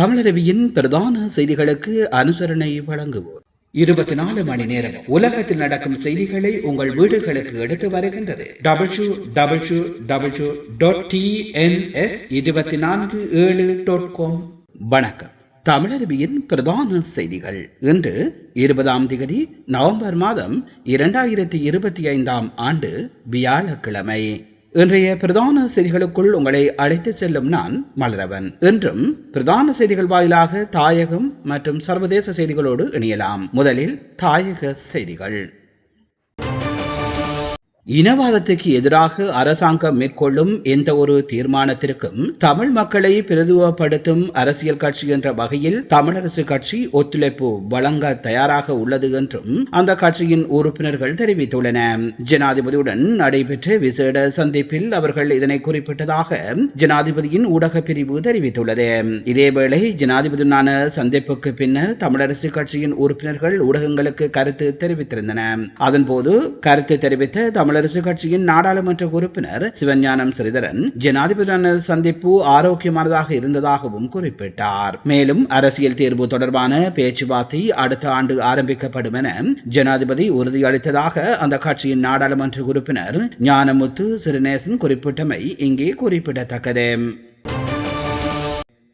தமிழரவியின் பிரதான செய்திகளுக்கு அனுசரணை வழங்குவோர். இருபத்தி நாலு மணி நேரம் உலகத்தில் நடக்கும் செய்திகளை உங்கள் வீடுகளுக்கு எடுத்து வருகின்றது. W W W dot TNS இருபத்தி நான்கு ஏழு டாட் காம் வணக்கம். தமிழருவியின் பிரதான செய்திகள். இன்று இருபதாம் திகதி நவம்பர் மாதம் இரண்டாயிரத்தி இருபத்தி ஐந்தாம் ஆண்டு வியாழக்கிழமை. இன்றைய பிரதான செய்திகளுக்குள் உங்களை அழைத்து செல்லும் நான் மலரவன். இன்றும் பிரதான செய்திகள் வாயிலாக தாயகம் மற்றும் சர்வதேச செய்திகளோடு இணையலாம். முதலில் தாயக செய்திகள். இனவாதத்துக்கு எதிராக அரசாங்கம் மேற்கொள்ளும் எந்த ஒரு தீர்மானத்திற்கும் தமிழ் மக்களை பிரதிநிதித்துவப்படுத்தும் அரசியல் கட்சி என்ற வகையில் தமிழரசு கட்சி ஒத்துழைப்பு வழங்க தயாராக உள்ளது என்றும் அந்த கட்சியின் உறுப்பினர்கள் தெரிவித்துள்ளன. ஜனாதிபதியுடன் நடைபெற்ற விசேட சந்திப்பில் அவர்கள் இதனை குறிப்பிட்டதாக ஜனாதிபதியின் ஊடக பிரிவு தெரிவித்துள்ளது. இதேவேளை ஜனாதிபதியுடனான சந்திப்புக்கு பின்னர் தமிழரசு கட்சியின் உறுப்பினர்கள் ஊடகங்களுக்கு கருத்து தெரிவித்திருந்தன. அதன்போது கருத்து தெரிவித்த தமிழர் தமிழரசு கட்சியின் நாடாளுமன்ற உறுப்பினர் சிவஞானம் ஸ்ரீதரன் ஜனாதிபதியான சந்திப்பு ஆரோக்கியமானதாக இருந்ததாகவும் குறிப்பிட்டார். மேலும் அரசியல் தீர்வு தொடர்பான பேச்சுவார்த்தை அடுத்த ஆண்டு ஆரம்பிக்கப்படும் என ஜனாதிபதி உறுதியளித்ததாக அந்த கட்சியின் நாடாளுமன்ற உறுப்பினர் ஞானமுத்து சிறுநேசன் குறிப்பிட்டமை இங்கே குறிப்பிடத்தக்கது.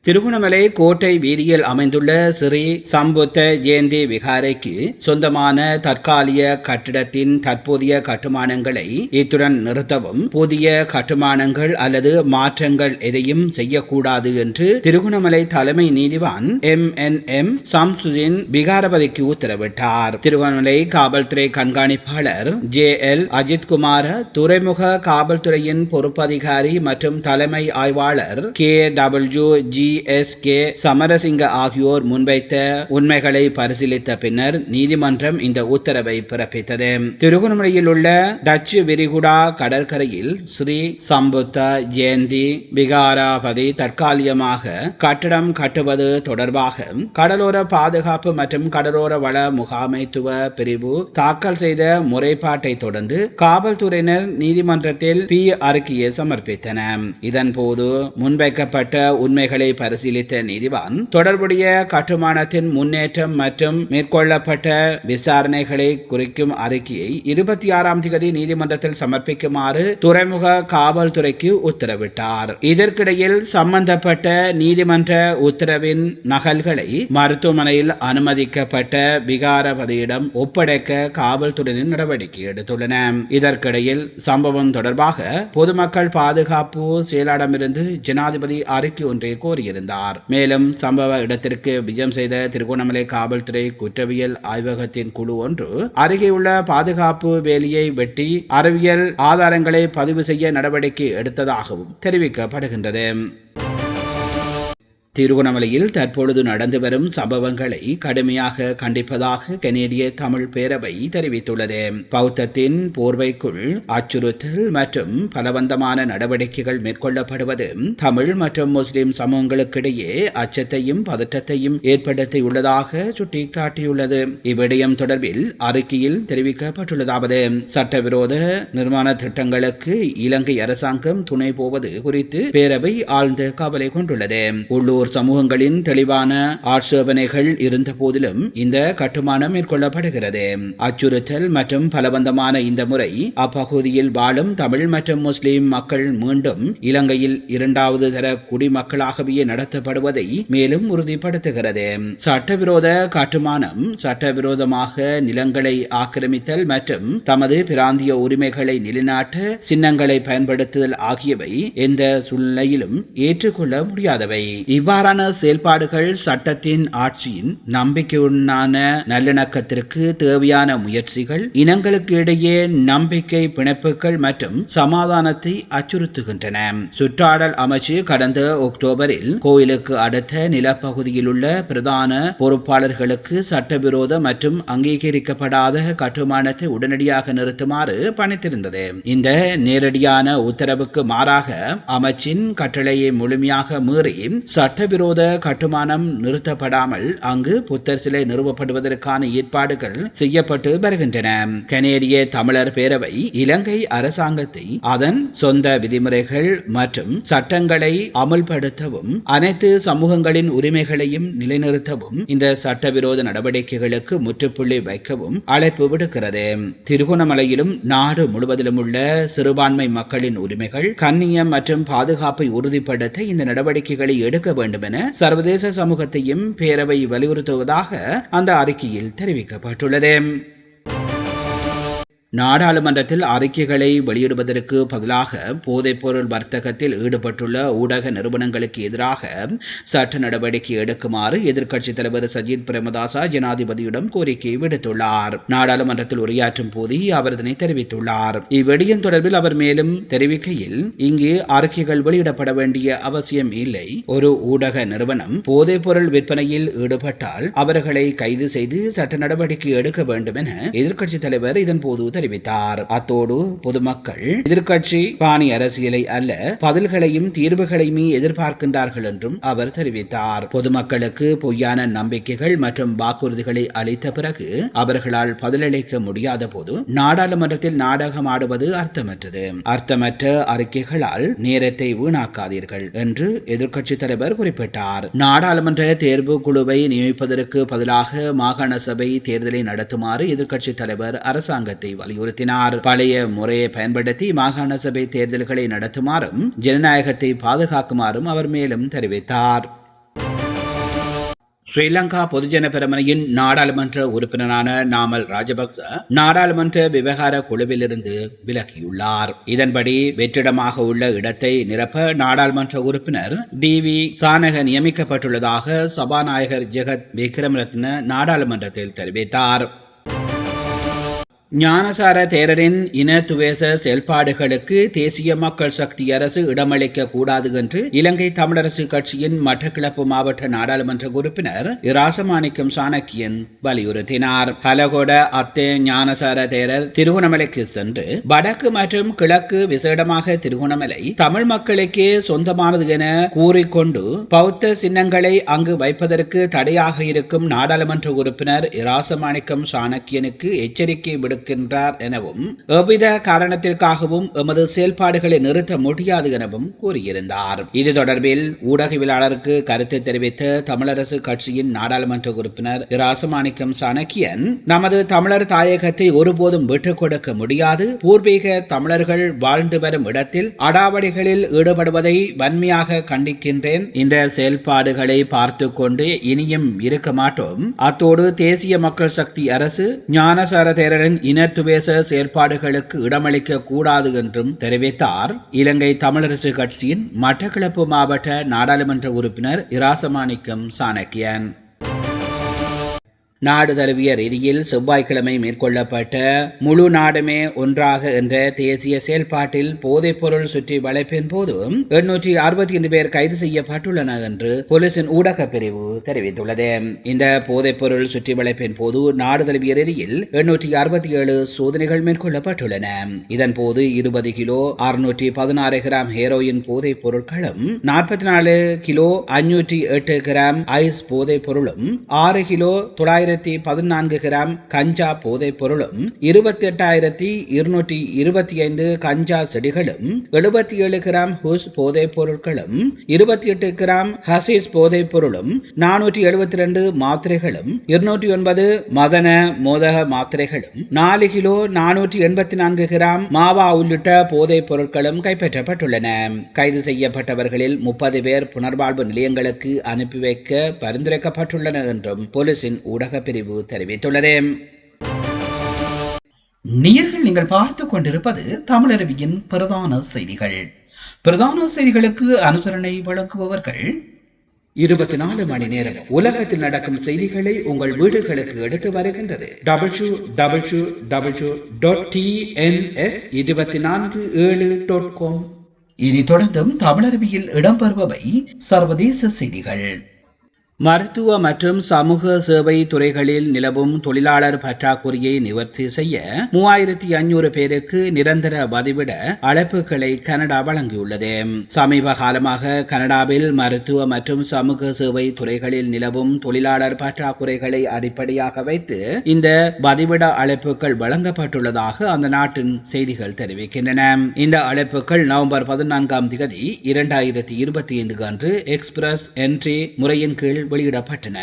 திருகுணமலை கோட்டை வீதியில் அமைந்துள்ள ஸ்ரீ சம்புத்த ஜெயந்தி விகாரைக்கு சொந்தமான தற்காலிக கட்டிடத்தின் தற்போதைய கட்டுமானங்களை இத்துடன் நிறுத்தவும் புதிய கட்டுமானங்கள் அல்லது மாற்றங்கள் எதையும் செய்யக்கூடாது என்று திருகுணமலை தலைமை நீதிவான் எம். என். எம். சம்சுதீன் விகாரபதிக்கு உத்தரவிட்டார். திருகோணமலை காவல்துறை கண்காணிப்பாளர் ஜே. எல். அஜித்குமார் துறைமுக காவல்துறையின் பொறுப்பதிகாரி மற்றும் தலைமை ஆய்வாளர் K. W. G. S K Samarasinghe ஆகியோர் முன்வைத்த உண்மைகளை பரிசீலித்த பின்னர் நீதிமன்றம் இந்த உத்தரவை பிறப்பித்தது. திருகோணமலையில் உள்ள டச்சு விரிகுடா கடற்கரையில் ஸ்ரீ சம்புத்த ஜெயந்தி விகாராபதி தற்காலிகமாக கட்டடம் கட்டுவது தொடர்பாக கடலோர பாதுகாப்பு மற்றும் கடலோர வள முகாமைத்துவ பிரிவு தாக்கல் செய்த முறைப்பாட்டை தொடர்ந்து காவல்துறையினர் நீதிமன்றத்தில் பி அறிக்கையை சமர்ப்பித்தனர் இதன்போது முன்வைக்கப்பட்ட உண்மைகளை பரிசீலித்த நீதிவான் தொடர்புடைய கட்டுமானத்தின் முன்னேற்றம் மற்றும் மேற்கொள்ளப்பட்ட விசாரணைகளை குறிக்கும் அறிக்கையை இருபத்தி ஆறாம் தேதி நீதிமன்றத்தில் சமர்ப்பிக்குமாறு துறைமுக காவல்துறைக்கு உத்தரவிட்டார். இதற்கிடையில் சம்பந்தப்பட்ட நீதிமன்ற உத்தரவின் நகல்களை மருத்துவமனையில் அனுமதிக்கப்பட்ட விகாரபதியிடம் ஒப்படைக்க காவல்துறையினர் நடவடிக்கை எடுத்துள்ளன. இதற்கிடையில் சம்பவம் தொடர்பாக பொதுமக்கள் பாதுகாப்பு செயலாளமிருந்து ஜனாதிபதி அறிக்கை ஒன்றை கூறியிருந்தார். மேலும் சம்பவ இடத்திற்கு விஜயம் செய்த திருகோணமலை காவல்துறை குற்றவியல் ஆய்வகத்தின் குழு ஒன்று அருகே உள்ள பாதுகாப்பு வேலியை வெட்டி அறிவியல் ஆதாரங்களை பதிவு செய்ய நடவடிக்கை எடுத்ததாகவும் தெரிவிக்கப்படுகின்றது. திருகோணமலையில் தற்பொழுது நடந்து வரும் சம்பவங்களை கடுமையாக கண்டிப்பதாக கனேடிய தமிழ் பேரவை தெரிவித்துள்ளது. பௌத்தத்தின் போர்வைக்குள் அச்சுறுத்தல் மற்றும் பலவந்தமான நடவடிக்கைகள் மேற்கொள்ளப்படுவது தமிழ் மற்றும் முஸ்லிம் சமூகங்களுக்கிடையே அச்சத்தையும் பதற்றத்தையும் ஏற்படுத்தியுள்ளதாக சுட்டிக்காட்டியுள்ளது. இவ்விடயம் தொடர்பில் அறிக்கையில் தெரிவிக்கப்பட்டுள்ளதாவது சட்டவிரோத நிர்மாண திட்டங்களுக்கு இலங்கை அரசாங்கம் துணை போவது குறித்து பேரவை ஆழ்ந்த கவலை கொண்டுள்ளது. உள்ளூர் உள்ளூர் சமூகங்களின் தெளிவான ஆட்சேபனைகள் இருந்த போதிலும் இந்த கட்டுமானம் மேற்கொள்ளப்படுகிறது. அச்சுறுத்தல் மற்றும் பலவந்தமான இந்த முறை அப்பகுதியில் வாழும் தமிழ் மற்றும் முஸ்லிம் மக்கள் மீண்டும் இலங்கையில் இரண்டாவது தர குடிமக்களாகவே நடத்தப்படுவதை மேலும் உறுதிப்படுத்துகிறது. சட்டவிரோத கட்டுமானம் சட்டவிரோதமாக நிலங்களை ஆக்கிரமித்தல் மற்றும் தமது பிராந்திய உரிமைகளை நிலைநாட்ட சின்னங்களை பயன்படுத்துதல் ஆகியவை எந்த சூழ்நிலையிலும் ஏற்றுக்கொள்ள முடியாதவை. இவ்வாறு இவ்வாறான செயல்பாடுகள் சட்டத்தின் ஆட்சியின் நம்பிக்கையுடனான நல்லிணக்கத்திற்கு தேவையான முயற்சிகள் இனங்களுக்கு இடையே நம்பிக்கை பிணைப்புகள் மற்றும் சமாதானத்தை அச்சுறுத்துகின்றன. சுற்றாடல் அமைச்சு கடந்த அக்டோபரில் கோயிலுக்கு அடுத்த நிலப்பகுதியில் உள்ள பிரதான பொறுப்பாளர்களுக்கு சட்டவிரோத மற்றும் அங்கீகரிக்கப்படாத கட்டுமானத்தை உடனடியாக நிறுத்துமாறு பணித்திருந்தது. இந்த நேரடியான உத்தரவுக்கு மாறாக அமைச்சின் கட்டளையை முழுமையாக மீறி சட்ட சட்டவிரோத கட்டுமானம் நிறுத்தப்படாமல் அங்கு புத்தர் சிலை நிறுவப்படுவதற்கான ஏற்பாடுகள் செய்யப்பட்டு வருகின்றன. கனேடிய தமிழர் பேரவை இலங்கை அரசாங்கத்தை அதன் சொந்த விதிமுறைகள் மற்றும் சட்டங்களை அமல்படுத்தவும் அனைத்து சமூகங்களின் உரிமைகளையும் நிலைநிறுத்தவும் இந்த சட்டவிரோத நடவடிக்கைகளுக்கு முற்றுப்புள்ளி வைக்கவும் அழைப்பு விடுக்கிறது. திருகோணமலையிலும் நாடு முழுவதிலும் உள்ள சிறுபான்மை மக்களின் உரிமைகள் கண்ணியம் மற்றும் பாதுகாப்பை உறுதிப்படுத்த இந்த நடவடிக்கைகளை எடுக்க வேண்டும் வேண்டும் என சர்வதேச சமூகத்தையும் பேரவை வலியுறுத்துவதாக அந்த அறிக்கையில் தெரிவிக்கப்பட்டுள்ளது. நாடாளுமன்றத்தில் அறிக்கைகளை வெளியிடுவதற்கு பதிலாக போதைப்பொருள் வர்த்தகத்தில் ஈடுபட்டுள்ள ஊடக நிறுவனங்களுக்கு எதிராக சட்ட நடவடிக்கை எடுக்குமாறு எதிர்க்கட்சித் தலைவர் சஜித் பிரேமதாசா ஜனாதிபதியிடம் கோரிக்கை விடுத்துள்ளார். நாடாளுமன்றத்தில் உரையாற்றும் போது அவர் இதனை தெரிவித்துள்ளார். இவ்விடயம் தொடர்பில் அவர் மேலும் தெரிவிக்கையில் இங்கு அறிக்கைகள் வெளியிடப்பட வேண்டிய அவசியம் இல்லை. ஒரு ஊடக நிறுவனம் போதைப்பொருள் விற்பனையில் ஈடுபட்டால் அவர்களை கைது செய்து சட்ட நடவடிக்கை எடுக்க வேண்டும் என எதிர்க்கட்சித் தலைவர் இதன்போது தெரிவித்தார் அத்தோடு பொதுமக்கள் எதிர்கட்சி பாணி அரசியலை அல்ல பதில்களையும் தீர்வுகளையுமே எதிர்பார்க்கின்றார்கள் என்றும் அவர் தெரிவித்தார். பொதுமக்களுக்கு பொய்யான நம்பிக்கைகள் மற்றும் வாக்குறுதிகளை அளித்த பிறகு அவர்களால் பதிலளிக்க முடியாத போது நாடாளுமன்றத்தில் நாடகம் ஆடுவது அர்த்தமற்றது. அர்த்தமற்ற அறிக்கைகளால் நேரத்தை வீணாக்காதீர்கள் என்று எதிர்க்கட்சித் தலைவர் குறிப்பிட்டார். நாடாளுமன்ற தேர்வு குழுவை நியமிப்பதற்கு பதிலாக மாகாண சபை தேர்தலை நடத்துமாறு எதிர்க்கட்சித் தலைவர் அரசாங்கத்தை வலியுறுத்தினார். பழைய முறையை பயன்படுத்தி மாகாண சபை தேர்தல்களை நடத்துமாறும் ஜனநாயகத்தை பாதுகாக்குமாறும் அவர் மேலும் தெரிவித்தார். ஸ்ரீலங்கா பொதுஜன பெருமனையின் நாடாளுமன்ற உறுப்பினரான நாமல் ராஜபக்ச நாடாளுமன்ற விவகார குழுவிலிருந்து விலகியுள்ளார். இதன்படி வெற்றிடமாக உள்ள இடத்தை நிரப்ப நாடாளுமன்ற உறுப்பினர் டி வி சானக நியமிக்கப்பட்டுள்ளதாக சபாநாயகர் ஜெகத் விக்ரமரத்ன நாடாளுமன்றத்தில் தெரிவித்தார். ஞானசார தேரரின் இன துவேச செயல்பாடுகளுக்கு தேசிய மக்கள் சக்தி அரசு இடமளிக்க கூடாது என்று இலங்கை தமிழரசு கட்சியின் மட்டக்கிளப்பு மாவட்ட நாடாளுமன்ற உறுப்பினர் இராசமாணிக்கம் சாணக்கியன் வலியுறுத்தினார். பலகொட அத்தே ஞானசார தேரர் திருகோணமலைக்கு சென்று வடக்கு மற்றும் கிழக்கு விசேடமாக திருகோணமலை தமிழ் மக்களுக்கே சொந்தமானது என கூறிக்கொண்டு பௌத்த சின்னங்களை அங்கு வைப்பதற்கு தடையாக இருக்கும் நாடாளுமன்ற உறுப்பினர் இராசமாணிக்கம் சாணக்கியனுக்கு எச்சரிக்கை விடு இருக்கின்றார் எனவும் எவ்வித காரணத்திற்காகவும் எமது செயல்பாடுகளை நிறுத்த முடியாது எனவும் கூறியிருந்தார். இது தொடர்பில் ஊடகவியலாளருக்கு கருத்து தெரிவித்த தமிழரசு கட்சியின் நாடாளுமன்ற உறுப்பினர் ராசமாணிக்கம் சாணக்கியன் நமது தமிழர் தாயகத்தை ஒருபோதும் விட்டுக் கொடுக்க முடியாது. பூர்வீக தமிழர்கள் வாழ்ந்து வரும் இடத்தில் அடாவடிகளில் ஈடுபடுவதை வன்மையாக கண்டிக்கின்றேன். இந்த செயல்பாடுகளை பார்த்து கொண்டு இனியும் இருக்க மாட்டோம். அத்தோடு தேசிய மக்கள் சக்தி அரசு ஞானசார தேரரின் இனத்துவேச செயற்பாடுகளுக்கு இடமளிக்க கூடாது என்றும் தெரிவித்தார். இலங்கை தமிழரசு கட்சியின் மட்டக்களப்பு மாவட்ட நாடாளுமன்ற உறுப்பினர் இராசமாணிக்கம் சாணக்கியன். நாடு தழுவிய ரீதியில் செவ்வாய்க்கிழமை மேற்கொள்ளப்பட்ட முழு நாடுமே ஒன்றாக என்ற தேசிய செயல்பாட்டில் போதைப்பொருள் சுற்றி வளைப்பின் போது எண்ணூற்றி அறுபத்தி ஐந்து பேர் கைது செய்யப்பட்டுள்ளனர் என்று போலீசின் ஊடக பிரிவு தெரிவித்துள்ளது. இந்த போதைப்பொருள் சுற்றி வளைப்பின் போது நாடு தழுவிய ரீதியில் எண்ணூற்றி அறுபத்தி ஏழு சோதனைகள் மேற்கொள்ளப்பட்டுள்ளன. இதன் போது இருபது கிலோ அறுநூற்றி பதினாறு கிராம் ஹேரோயின் போதைப் பொருட்களும் நாற்பத்தி நாலு கிலோ அஞ்சூற்றி எட்டு கிராம் ஐஸ் போதைப் பொருளும் ஆறு கிலோ தொள்ளாயிரத்தி ஆயிரத்தி பதினான்கு கிராம் கஞ்சா போதைப் பொருளும் இருபத்தி எட்டாயிரத்தி இருநூற்றி இருபத்தி ஐந்து கஞ்சா செடிகளும் எழுபத்தி ஏழு கிராம் ஹுஸ் போதைப் பொருட்களும் இருபத்தி எட்டு கிராம் ஹசிஸ் போதைப் பொருளும் நானூற்றி எழுபத்தி ரெண்டு மாத்திரைகளும் இருநூற்றி ஒன்பது மதன மோதக மாத்திரைகளும் நாலு கிலோ நானூற்றி எண்பத்தி நான்கு கிராம் மாவா உள்ளிட்ட போதைப் பொருட்களும் கைப்பற்றப்பட்டுள்ளன. கைது செய்யப்பட்டவர்களில் முப்பது பேர் புனர்வாழ்வு நிலையங்களுக்கு அனுப்பி வைக்க பரிந்துரைக்கப்பட்டுள்ளன என்றும் போலீசின் ஊடக பிரிவு தெரிவித்துள்ளது. நேர்கள் நீங்கள் பார்த்து கொண்டிருப்பது தமிழருவியின் பிரதான செய்திகள். பிரதான செய்திகளுக்கு அனுசரணை வழங்குபவர்கள் இருபத்தி நாலு மணி நேரம் உலகத்தில் நடக்கும் செய்திகளை உங்கள் வீடுகளுக்கு எடுத்து வருகின்றது. W W W dot TNS இருபத்தி நான்கு ஏழு டாட் காம் இனி தொடர்ந்தும் தமிழருவியில் இடம்பெறுபவை சர்வதேச செய்திகள். மருத்துவ மற்றும் சமூக சேவை துறைகளில் நிலவும் தொழிலாளர் பற்றாக்குறையை நிவர்த்தி செய்ய மூவாயிரத்தி ஐநூறு பேருக்கு நிரந்தர பதிவிட அழைப்புகளை கனடா வழங்கியுள்ளது. சமீப காலமாக கனடாவில் மருத்துவ மற்றும் சமூக சேவை துறைகளில் நிலவும் தொழிலாளர் பற்றாக்குறைகளை அடிப்படையாக வைத்து இந்த பதிவிட அழைப்புகள் வழங்கப்பட்டுள்ளதாக அந்த நாட்டின் செய்திகள் தெரிவிக்கின்றன. இந்த அழைப்புகள் நவம்பர் பதினான்காம் தேதி இரண்டாயிரத்தி இருபத்தி ஐந்து அன்று எக்ஸ்பிரஸ் என்ட்ரி முறையின் கீழ் வெளியிடப்பட்டன.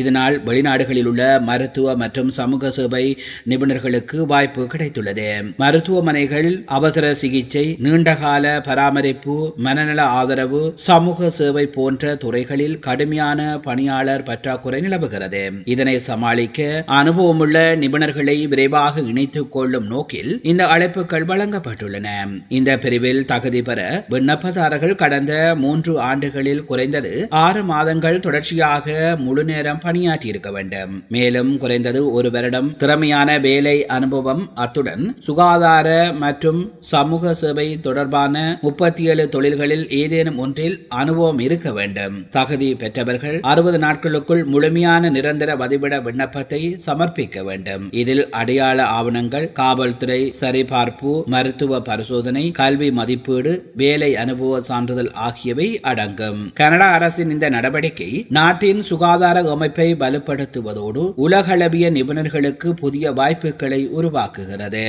இதனால் வெளிநாடுகளில் உள்ள மருத்துவ மற்றும் சமூக சேவை நிபுணர்களுக்கு வாய்ப்பு கிடைத்துள்ளது. மருத்துவமனைகள் அவசர சிகிச்சை நீண்டகால பராமரிப்பு மனநல ஆதரவு சமூக சேவை போன்ற துறைகளில் கடுமையான பணியாளர் பற்றாக்குறை நிலவுகிறது. இதனை சமாளிக்க அனுபவமுள்ள நிபுணர்களை விரைவாக இணைத்துக் கொள்ளும் நோக்கில் இந்த அழைப்புகள் வழங்கப்பட்டுள்ளன. இந்த பிரிவில் தகுதி பெற விண்ணப்பதாரர்கள் கடந்த மூன்று ஆண்டுகளில் குறைந்தது ஆறு மாதங்கள் தொடர்ச்சியாக முழுநேர நேரம் பணியாற்றியிருக்க வேண்டும். மேலும் குறைந்தது ஒரு வருடம் திறமையான வேலை அனுபவம் அத்துடன் சுகாதார மற்றும் சமூக சேவை தொடர்பான முப்பத்தி ஏழு தொழில்களில் ஏதேனும் ஒன்றில் அனுபவம் இருக்க வேண்டும். தகுதி பெற்றவர்கள் அறுபது நாட்களுக்குள் முழுமையான நிரந்தர வதிவிட விண்ணப்பத்தை சமர்ப்பிக்க வேண்டும். இதில் அடையாள ஆவணங்கள் காவல்துறை சரிபார்ப்பு மருத்துவ பரிசோதனை கல்வி மதிப்பீடு வேலை அனுபவ சான்றிதழ் ஆகியவை அடங்கும். கனடா அரசின் இந்த நடவடிக்கை நாட்டின் சுகாதார அமைப்பை பலப்படுத்துவதோடு உலகளவிய நிபுணர்களுக்கு புதிய வாய்ப்புகளை உருவாக்குகிறது.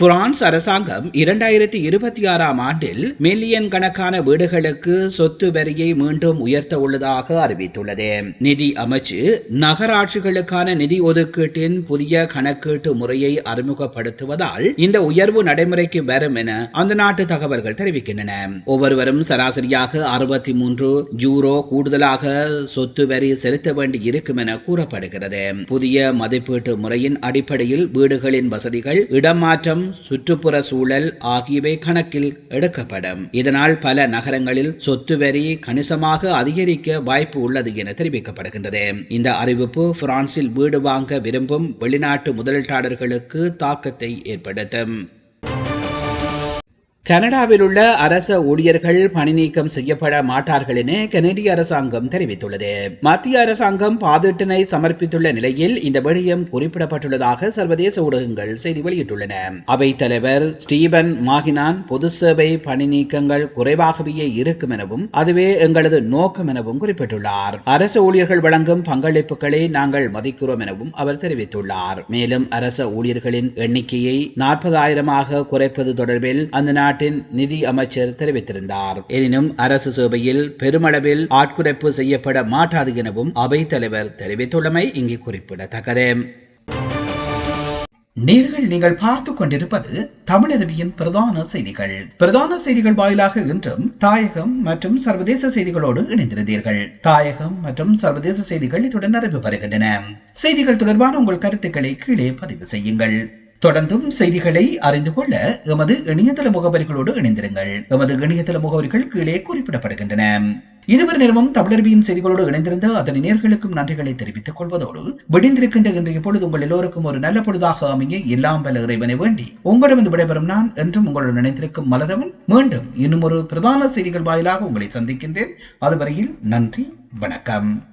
பிரான்ஸ் அரசாங்கம் இரண்டாயிரத்தி இருபத்தி ஆறாம் ஆண்டில் மில்லியன் கணக்கான வீடுகளுக்கு சொத்து வரியை மீண்டும் உயர்த்த உள்ளதாக அறிவித்துள்ளது. நிதி அமைச்சு நகராட்சிகளுக்கான நிதி ஒதுக்கீட்டின் புதிய கணக்கீட்டு முறையை அறிமுகப்படுத்துவதால் இந்த உயர்வு நடைமுறைக்கு வரும் என அந்த நாட்டு தகவல்கள் தெரிவிக்கின்றன. ஒவ்வொருவரும் சராசரியாக அறுபத்தி மூன்று ஜூரோ கூடுதலாக சொத்து வரி செலுத்த வேண்டி இருக்கும் என கூறப்படுகிறது. புதிய மதிப்பீட்டு முறையின் அடிப்படையில் வீடுகளின் வசதிகள் இடமாற்றம் சுற்றுப்புற சூழல் ஆகியவை கணக்கில் எடுக்கப்படும். இதனால் பல நகரங்களில் சொத்து வரி கணிசமாக அதிகரிக்க வாய்ப்பு உள்ளது என தெரிவிக்கப்படுகின்றது. இந்த அறிவிப்பு பிரான்சில் வீடு வாங்க விரும்பும் வெளிநாட்டு முதலீட்டாளர்களுக்கு தாக்கத்தை ஏற்படுத்தும். கனடாவில் உள்ள அரச ஊழியர்கள் பணி நீக்கம் செய்யப்பட மாட்டார்கள் என கனடிய அரசாங்கம் தெரிவித்துள்ளது. மத்திய அரசாங்கம் பாதீட்டினை சமர்ப்பித்துள்ள நிலையில் இந்த விடயம் குறிப்பிடப்பட்டுள்ளதாக சர்வதேச ஊடகங்கள் செய்தி வெளியிட்டுள்ளன. அவை தலைவர் ஸ்டீபன் மாகினான் பொது சேவை பணி நீக்கங்கள் குறைவாகவே இருக்கும் எனவும் அதுவே எங்களது நோக்கம் எனவும் குறிப்பிட்டுள்ளார். அரச ஊழியர்கள் வழங்கும் பங்களிப்புகளை நாங்கள் மதிக்கிறோம் எனவும் அவர் தெரிவித்துள்ளார். மேலும் அரச ஊழியர்களின் எண்ணிக்கையை நாற்பதாயிரமாக குறைப்பது தொடர்பில் அந்த நாட்டு நாட்டின் நிதி அமைச்சர் தெரிவித்திருந்தார். எனினும் அரசு சேவையில் பெருமளவில் ஆட்குறைப்பு செய்யப்பட மாட்டாது எனவும் அவைத்தலைவர் தெரிவித்துள்ளமை இங்கு குறிப்பிடத்தக்கது. நேர்கள் நீங்கள் பார்த்து கொண்டிருப்பது தமிழருவியின் பிரதான செய்திகள். பிரதான செய்திகள் வாயிலாக இன்றும் தாயகம் மற்றும் சர்வதேச செய்திகளோடு இணைந்திருந்தீர்கள். தாயகம் மற்றும் சர்வதேச செய்திகள் இத்துடன் நிறைவு பெறுகின்றன. செய்திகள் தொடர்பான உங்கள் கருத்துக்களை கீழே பதிவு செய்யுங்கள். தொடர்ந்தும் செய்திகளை அறிந்து கொள்ள எமது இணையதள முகவரிகளோடு இணைந்திருங்கள். எமது இணையதள முகவரிகள் கீழே குறிப்பிடப்படுகின்றன. இதுவரை நேரமும் தமிழர்பியின் செய்திகளோடு இணைந்திருந்த அதன் நேர்களுக்கும் நன்றிகளை தெரிவித்துக் கொள்வதோடு விடிந்திருக்கின்ற இன்றைய பொழுது உங்கள் எல்லோருக்கும் ஒரு நல்ல பொழுதாக அமைய எல்லாம் பல இறைவனை வேண்டி உங்களிடமிருந்து விடைபெறும் நான் என்றும் உங்களுடன் இணைந்திருக்கும் மலரவன். மீண்டும் இன்னும் ஒரு பிரதான செய்திகள் வாயிலாக உங்களை சந்திக்கின்றேன். அதுவரையில் நன்றி வணக்கம்.